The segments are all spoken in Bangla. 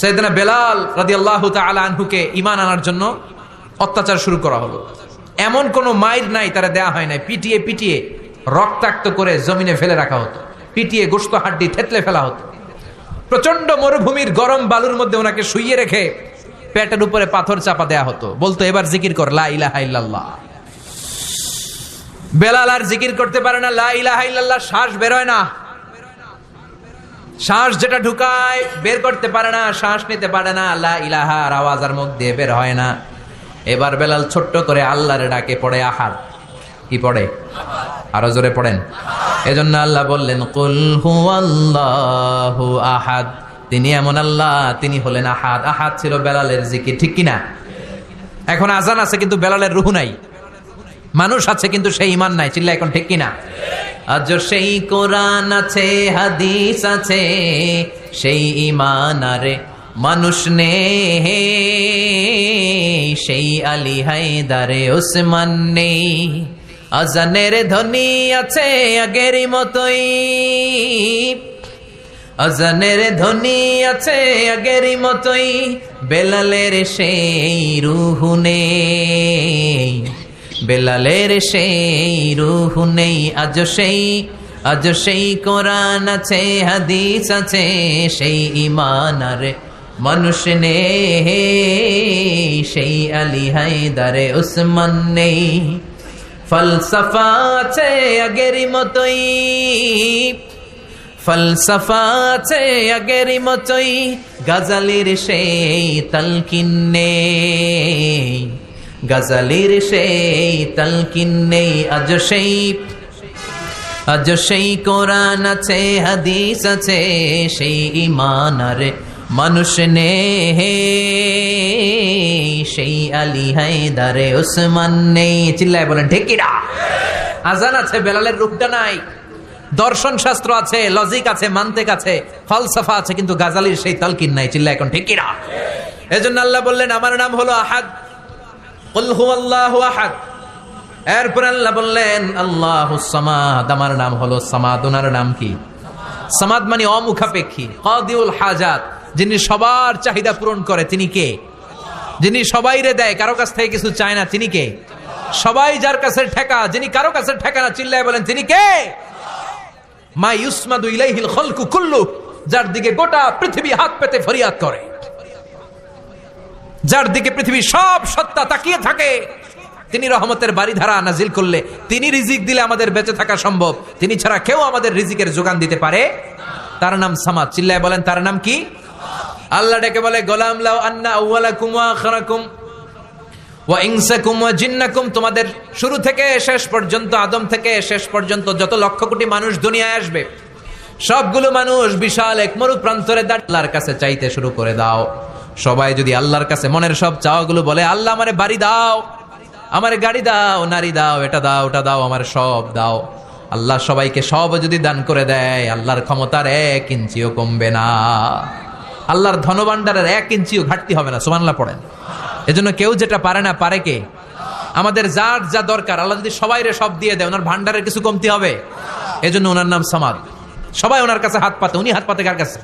সৈয়দনা বেলাল রাদি আল্লাহ আনহুকে ইমান আনার জন্য অত্যাচার শুরু করা হলো। এমন কোনো মাইর নাই, তারা দেয়া হয় নাই। পিটিয়ে পিটিয়ে রক্তাক্ত করে জমিনে ফেলে রাখা হতো। পিটিয়ে গোস্ত হাড্ডি থেতলে ফেলা হতো। প্রচণ্ড মরুভূমির গরম বালুর মধ্যে ওনাকে শুইয়ে রেখে পেটের উপরে পাথর চাপা দেয়া হতো। বলতো, এবার জিকির কর, লা ইলাহা ইল্লাল্লাহ। বেলাল আর জিকির করতে পারে না, লা ইলাহা ইল্লাল্লাহ, শ্বাস বেরোয় না। শ্বাস যেটা ঢুকায়, বের করতে পারে না, শ্বাস নিতে পারে না, লা ইলাহার আওয়াজ আর মুখ দিয়ে বের হয় না। এবার বেলাল ছোট্ট করে আল্লাহরে ডাকে, পড়ে আহার। কি পড়ে? আরও জোরে পড়েন। এজন্য আল্লাহ বললেন, কুল হুয়াল্লাহু আহাদ। তিনি এমন আল্লাহ, তিনি হলেন আহাদ। আহাদ ছিল বেলালের জিকির, ঠিক কিনা? এখন আজান আছে, কিন্তু বেলালের রুহু নাই। মানুষ আছে, কিন্তু সেই ইমান নাই। চিল্লা এখন ঠিক কিনা? আজ সেই কোরআন আছে, হাদিস আছে, সেই ইমান আরে মানুষ নে সেই আলী হায়দারে ওসমান নেই। আজানের ধ্বনি আছে আগের মতোই। আজানের ধ্বনি আছে আগের মতোই। বেলালের সেই রুহু নেই। বেলালের সেই রুহু নেই আজ সেই আজ সেই কোরআন আছে, হাদিস আছে, সেই ইমান আর মানুষ নে সেই আলী হায়দারে উসমান নেই। ফলসফা আছে আগের মতোই, ফলসফা আছে আগের মতোই, গাজালির সেই তালকিন নেই। গাজালির সেই তালকিন নেই, আজ সেই আজ সেই কোরআন আছে, হাদিস আছে, সেই ইমান আরে মানুষ নে হে সেই আলী হায়দারে ওসমান নেই। চিল্লায় বলেন ঢেকিরা আজান আছে, বেলালের রূপটা নাই। দর্শন শাস্ত্র আছে লজিক আছে, মান্তেক আছে ফলসফা আছে, কিন্তু গাজালির সেই তালকিন নাই। চিল্লা এখন ঠিকিরা এজন্য আল্লাহ বললেন, আমার নাম হলো আহাদ। এরপর আল্লাহ বললেন, আল্লাহ সামাদ। আমার নাম হলো সামাদ। ওনার নাম কি? সামাদ মানে অমুখাপেক্ষী, কাদিউল হাজাত, যিনি সবার চাহিদা পূরণ করে। তিনি কে? যিনি সবাইরে দেয়, কারও কাছ থেকে কিছু চায় না, তিনি কে? সবাই যার কাছে ঠেকা, যিনি কারও কাছে ঠেকা না, চিল্লায় বলেন, তিনি কে? মা ইউসমাদু ইলাইহিল খলকু কুল্লু, যার দিকে গোটা পৃথিবী হাত পেতে ফরিয়াদ করে। যার দিকে পৃথিবী সব সত্তা তাকিয়ে থাকে, তিনি রহমতের বাড়ি ধারা নাজিল করলে, তিনি রিজিক দিলে আমাদের বেঁচে থাকা সম্ভব। তিনি ছাড়া কেউ আমাদের রিজিকের যোগান দিতে পারে? তার নাম সামাদ। চিল্লায় বলেন, তার নাম কি? আল্লাহ ডেকে বলে, গোলাম লাউ আন্না আউয়ালাকুম ওয়া তোমাদের শুরু থেকে শেষ পর্যন্ত, আদম থেকে শেষ পর্যন্ত যত লক্ষ কোটি মানুষ দুনিয়ায় আসবে, সবগুলো মানুষ বিশাল এক মরু প্রান্তরে দাঁড় আল্লাহর কাছে চাইতে শুরু করে দাও। সবাই যদি আল্লাহর কাছে মনের সব চাওয়াগুলো বলে, আল্লাহ আমারে বাড়ি দাও, আমারে গাড়ি দাও, নারী দাও, এটা দাও, ওটা দাও, আমার সব দাও। আল্লাহ সবাইকে সব যদি দান করে দেয়, আল্লাহর ক্ষমতার এক ইঞ্চিও কমবে না। আল্লাহর ধনভাণ্ডারের এক ইঞ্চিও ঘাটতি হবে না সুমানলা পড়েন। এজন্য কেউ যেটা পারে না, পারে কে? আমাদের যার যা দরকার, আল্লাহ যদি সবাইরে সব দিয়ে দেয়, ওনার ভান্ডারের কিছু কমতি হবে। এজন্য ওনার নাম সামাদ। সবাই ওনার কাছে হাত পাতে, উনি হাত পাতে কার কাছে?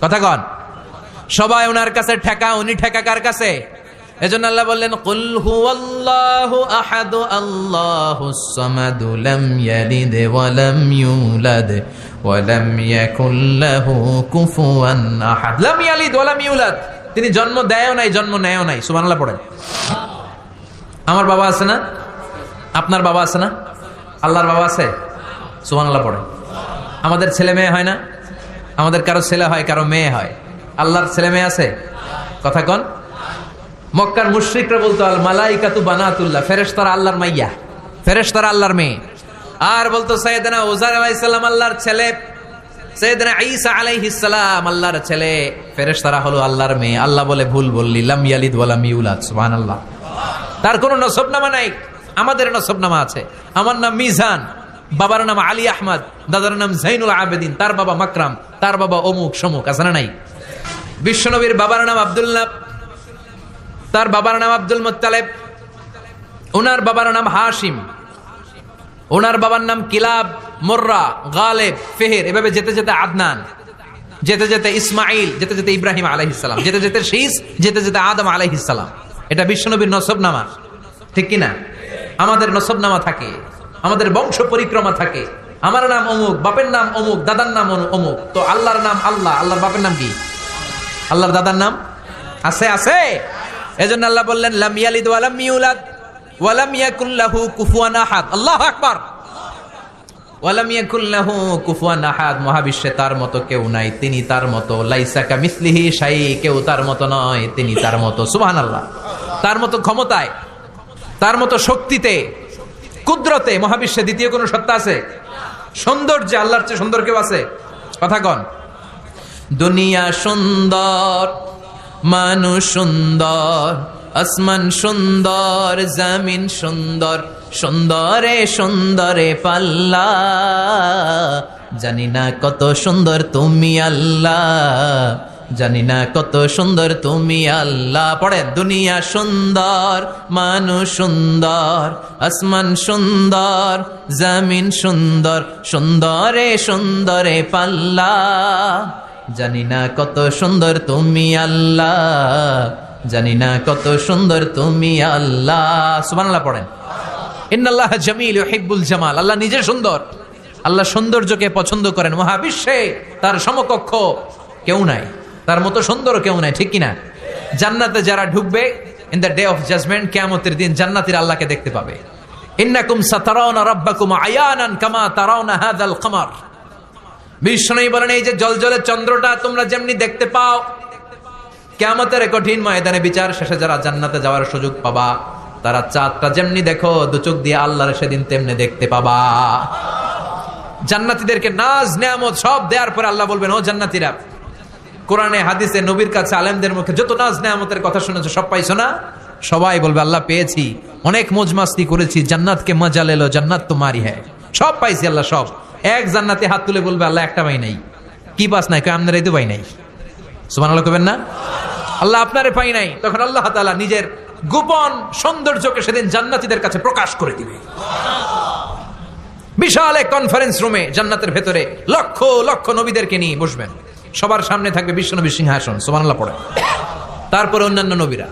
কথা কন। সবাই ওনার কাছে ঠেকা, উনি ঠেকা কার কাছে? এজন্য আল্লাহ বললেন, কুল হুয়াল্লাহু আহাদু আল্লাহুস সামাদু, লাম ইয়ালিদ ওয়া লাম ইউলাদ ওয়া লাম ইয়াকুল লাহু কুফুয়ান আহাদ। লাম ইয়ালিদ ওয়া লাম ইউলাদ। তিনি জন্ম দেয়ও নাই, জন্ম নেয়ও নাই। সুবহানাল্লাহ পড়েন। আমার বাবা আছে না? আপনার বাবা আছে না? আল্লাহর বাবা আছে? সুবহানাল্লাহ পড়েন। আমাদের ছেলে মেয়ে হয় না? আমাদের কারও ছেলে হয়, কারও মেয়ে হয়। আল্লাহর ছেলে মেয়ে আছে? কথা কন। মক্কার মুশ্রিকরা বলতো, আল মালাইকাতু বানাতুল্লাহ, ফেরেশতারা আল্লাহর মাইয়া, ফেরেশতারা আল্লাহর মেয়ে। আর বলতো, সৈয়দনা ওজার আলাইহিস আল্লাহর ছেলে, সৈয়দনা ঈসা আলাইহিস সালাম আল্লাহর ছেলে, ফেরেশতারা হলো আল্লাহর মেয়ে। আল্লাহ বলে, ভুল বললি, লাম ইয়ালিদ ওয়া লাম ইউলাদ, সুবহানাল্লাহ। তার কোনো নসবনামা নাই, আমাদের নসবনামা আছে। আমার নাম মিজান, বাবার নাম আলী আহমদ, দাদার নাম জাইনুল আবেদিন, তার বাবা মাকরাম, তার বাবা অমুক সমুক, আছে না নাই? বিশ্বনবীর বাবার নাম আব্দুল্লাহ, তার বাবার নাম আব্দুল মোত্তালেব ওনার বাবার নাম হাসিম ওনার বাবার নাম কিলাব, মোর্রা, গালেব, ফেহের, এভাবে যেতে যেতে আদনান, যেতে যেতে ইসমাইল যেতে যেতে ইব্রাহিম আলাইহিসালাম যেতে যেতে শীষ, যেতে যেতে আদম আলাইহিসালাম এটা বিশ্বনবীর নসবনামা, ঠিক কিনা? আমাদের নসবনামা থাকে, আমাদের বংশ পরিক্রমা থাকে। আমার নাম অমুক, বাপের নাম অমুক, দাদার নাম অমুক, তো আল্লাহর নাম আল্লাহ, আল্লাহর বাপের নাম কি? আল্লাহর দাদার নাম? আছে আছে। এজন্য আল্লাহ বললেন, লাম ইয়ালিদ ওয়ালাম ইউলাদ ওয়ালাম ইয়াকুল লাহু কুফুয়ান আহাদ। আল্লাহু আকবার। ওয়ালাম ইয়াকুল লাহু কুফুয়ান আহাদ। মহাবিশ্বে তার মতো কেউ নাই। তিনি তার মতো। লাইসা কা কামিসলিহি শাই, কেউ তার মতো নয়। তিনি তার মতো। সুবহানাল্লাহ। তার মতো ক্ষমতায়, তার মতো শক্তিতে, কুদরতে মহাবিশ্বে দ্বিতীয় কোনো সত্তা আছে? সৌন্দর্যে, আল্লাহর চেয়ে সুন্দর কেউ আছে? কথা কন। দুনিয়া সুন্দর, মানুষ সুন্দর, আসমান সুন্দর, জামিন সুন্দর, সুন্দরে সুন্দরে পাল্লা। জানি না কত সুন্দর তুমি আল্লাহ, জানি না কত সুন্দর তুমি আল্লাহ। পড়ে দুনিয়া সুন্দর, মানুষ সুন্দর, আসমান সুন্দর, জামিন সুন্দর, সুন্দরে সুন্দরে পাল্লা। জানি না কত সুন্দর তুমি আল্লাহ। জানি না কত সুন্দর তুমি আল্লাহ। সুবহানাল্লাহ পড়েন। ইন্নাল্লাহ জামিল হিব্বুল জামাল। আল্লাহ নিজে সুন্দর। আল্লাহ সৌন্দর্যকে পছন্দ করেন। মহাবিশ্বে তার সমকক্ষ কেউ নাই। তার মতো সুন্দর কেউ নাই, ঠিক কিনা? জান্নাতে যারা ঢুকবে in the day of judgement কেয়ামতের দিন জান্নাতির আল্লাহকে দেখতে পাবে। ইন্নাকুম সাতারাউনা রাব্বাকুম আয়ানান কামা তারাউনা হাযাল কমার। বিষ্ণু বলেন, এই যে জল জলজলে চন্দ্রটা তোমরা যেমনি দেখতে পাও, কেয়ামতের কঠিন ময়দানে বিচার শেষে যারা জান্নাতে যাওয়ার সুযোগ পাবা, তারা চাঁদটা যেমনি দেখো, দু চোখ দিয়ে আল্লাহর সেদিন তেমনি দেখতে পাবা। জান্নাতীদেরকে নাজ, নেয়ামত সব দেওয়ার পরে আল্লাহ বলবেন, ও জান্নাতীরা, কোরআনে, হাদিসে, নবীর কাছে, আলেমদের মুখে যত নাজ, নেয়ামতের কথা শুনেছো, সব পাইছো না? সবাই বলবে, আল্লাহ, পেয়েছি। অনেক মজমাস্তি করেছি, জান্নাতকে মজা লেলো, জান্নাত তোমারই হ্যাঁ সব পাইছি আল্লাহ, সব। এক জান্নাতে হাত তুলে বলবে, আল্লাহ, একটা পাই নাই। কি পাস নাই? কয় আপনারাই তো পাই নাই। সুমান আল্লাহ কবেন না? আল্লাহ আপনারে পাই নাই। তখন আল্লাহ তাআলা নিজের গোপন সৌন্দর্যকে সেদিন জান্নাতীদের কাছে প্রকাশ করে দিবে। বিশাল এক কনফারেন্স রুমে জান্নাতের ভেতরে লক্ষ লক্ষ নবীদেরকে নিয়ে বসবেন। সবার সামনে থাকবে বিশ্ব নবী সিংহাসন, সুবহানাল্লাহ পড়ে। তারপরে অন্যান্য নবীরা,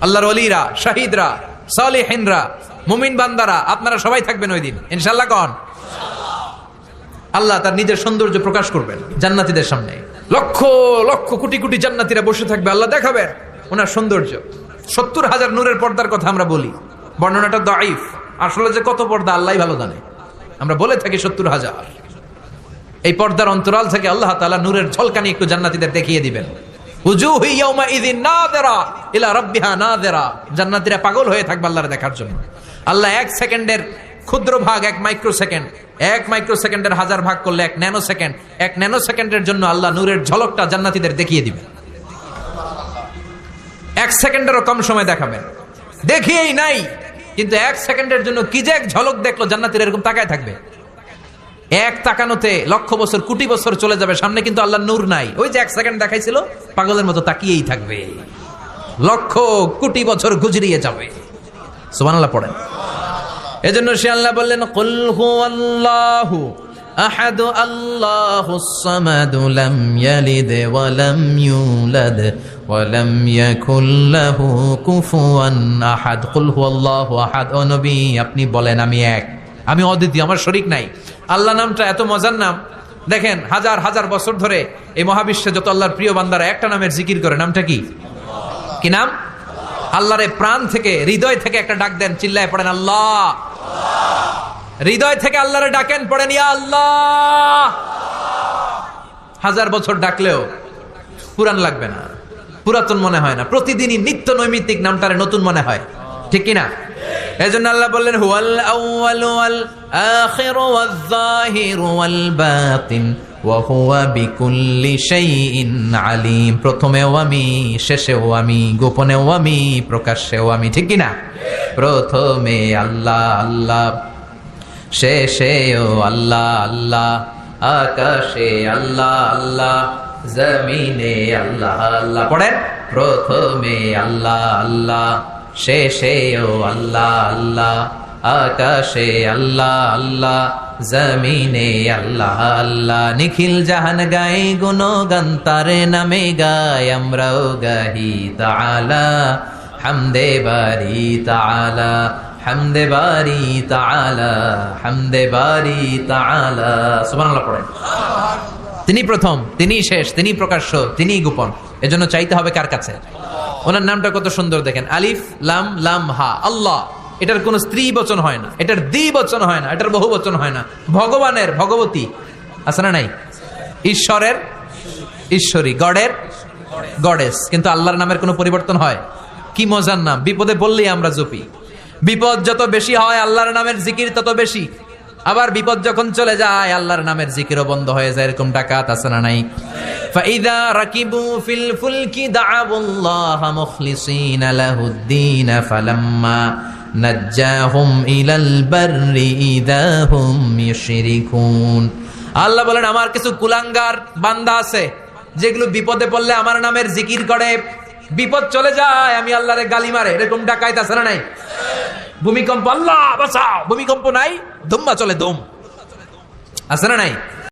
আল্লাহর অলিরা শাহিদরা, সালেহিনরা, মুমিন বান্দারা, আপনারা সবাই থাকবেন ওই দিন। ইনশাল্লাহ কন? আল্লাহ তার নিজের সৌন্দর্য প্রকাশ করবেন জান্নাতীদের সামনে। লক্ষ লক্ষ কোটি কোটি জান্নাতীরা বসে থাকবে, আল্লাহ দেখাবেন ওনার সৌন্দর্য। সত্তর হাজার নূরের পর্দার কথা আমরা বলি। বর্ণনাটা দাইফ আসলে যে কত পর্দা আল্লাহ ভালো জানে। আমরা বলে থাকি সত্তর হাজার। এই পর্দার অন্তরাল থেকে আল্লাহ তাআলা নূরের ঝলকানি একটু জান্নাতীদের দেখিয়ে দিবেন। জান্নাতীরা পাগল হয়ে থাকবে আল্লাহর দেখার জন্য। আল্লাহ এক সেকেন্ডের ক্ষুদ্র ভাগ এক মাইক্রো সেকেন্ড এক মাইক্রো সেকেন্ডের হাজার ভাগ করলে এক ন্যানো সেকেন্ড এক ন্যানো সেকেন্ডের জন্য আল্লাহ নূরের ঝলকটা জান্নাতীদের দেখিয়ে দিবেন। এক সেকেন্ডেরও কম সময় দেখাবেন। দেখিয়েই নাই, কিন্তু এক সেকেন্ডের জন্য কি যে এক ঝলক দেখল জান্নাতীর এরকম তাকায় থাকবে। এক তাকানোতে লক্ষ বছর, কোটি বছর চলে যাবে, সামনে কিন্তু আল্লাহ নূর নাই। ওই যে এক সেকেন্ড দেখাইছিল, পাগলের মতো তাকিয়েই থাকবে। লক্ষ কোটি বছর গুজরিয়ে যাবে। সুবহানাল্লাহ, পড়েন। এজন্য সে আল্লাহ বললেন, কুল হুয়াল্লাহু আহাদু আল্লাহুস সামাদু লাম ইয়ালিদ ওয়া লাম ইউলাদ ওয়া লাম ইয়াকুল লাহু কুফুয়ান আহাদ। আপনি বলেন আমি এক। আমি অদ্বিতীয়, আমার শরিক নাই। আল্লাহ নামটা এত মজার নাম। দেখেন, হাজার হাজার বছর ধরে এই মহাবিশ্বে যত আল্লাহর প্রিয় বান্দারা একটা নামের জিকির করে, নামটা কি? কি নাম? আল্লাহরে প্রাণ থেকে, হৃদয় থেকে একটা ডাক দেন, চিল্লায় পড়েন, আল্লাহ! হৃদয় থেকে আল্লাহরে ডাকেন, পড়েন, ইয়া আল্লাহ। হাজার বছর ডাকলেও পুরান লাগবে না, পুরাতন মনে হয় না, প্রতিদিনই নিত্য নৈমিত্তিক নামটারে নতুন মনে হয়, ঠিক কিনা? এজন্য আল্লাহ বললেন, হুয়াল আউয়াল ওয়াল আখির ওয়াল যাহির ওয়াল বাতিন আলিম। প্রথমেও আমি শেষেও আমি গোপনেও আমি প্রকাশ্যেও আমি, ঠিক কিনা? প্রথমে আল্লাহ আল্লাহ। শেষেও আল্লাহ আল্লাহ, আকাশে, আল্লাহ আল্লাহ, জমিনে, আল্লাহ আল্লাহ। পড়েন? প্রথমে আল্লাহ আল্লাহ শেষেও আল্লাহ আল্লাহ, আকাশে, আল্লাহ আল্লাহ, জমিনে, আল্লাহ আল্লাহ। নিখিল জাহান গায়ে গুণগান, তারে নামে গায় আমরাও গাহি তাআলা। হামদে বারি তাআলা। হামদে বারি তাআলা, হামদে বারি সুবহানাল্লাহ পড়েন। তিনি প্রথম, তিনি শেষ, তিনি প্রকাশ্য, তিনি গোপন। এজন্য চাইতে হবে কার কাছে? ওনার নামটা কত সুন্দর দেখেন। আলিফ, লাম লাম, হা। আল্লাহ, এটার কোনো স্ত্রী বচন হয় না। এটার দ্বি বচন হয় না, এটার বহু বচন হয় না। ভগবানের ভগবতী, আছে না নাই? ঈশ্বরের ঈশ্বরী, গডের গডেস। কিন্তু আল্লাহর নামের কোনো পরিবর্তন হয়? কি মজার নাম। বিপদে বললেই আমরা জপি। বিপদ যত বেশি হয় আল্লাহর নামের জিকির তত বেশি আবার বিপদ যখন চলে যায় আল্লাহর নামের জিকিরও বন্ধ হয়ে যায় এরকম ডাকাত আছে না নাই فإذا ركبوا في الفلك دعوا الله مخلصين له الدين فلما نجاهم إلى البر إذا هم يشركون আল্লাহ বলেন আমার কিছু কুলাঙ্গার বান্দা আছে যেগুলো বিপদে পড়লে আমার নামের জিকির করে বিপদ চলে যায়, আমি আল্লাহরে গালি মারে। এরকম ডাকায় না নাই? ভূমিকম্প, আল্লাহ বাঁচাও। ভূমিকম্প নাই ধুম্বা চলে ধুম। আছে না নাই?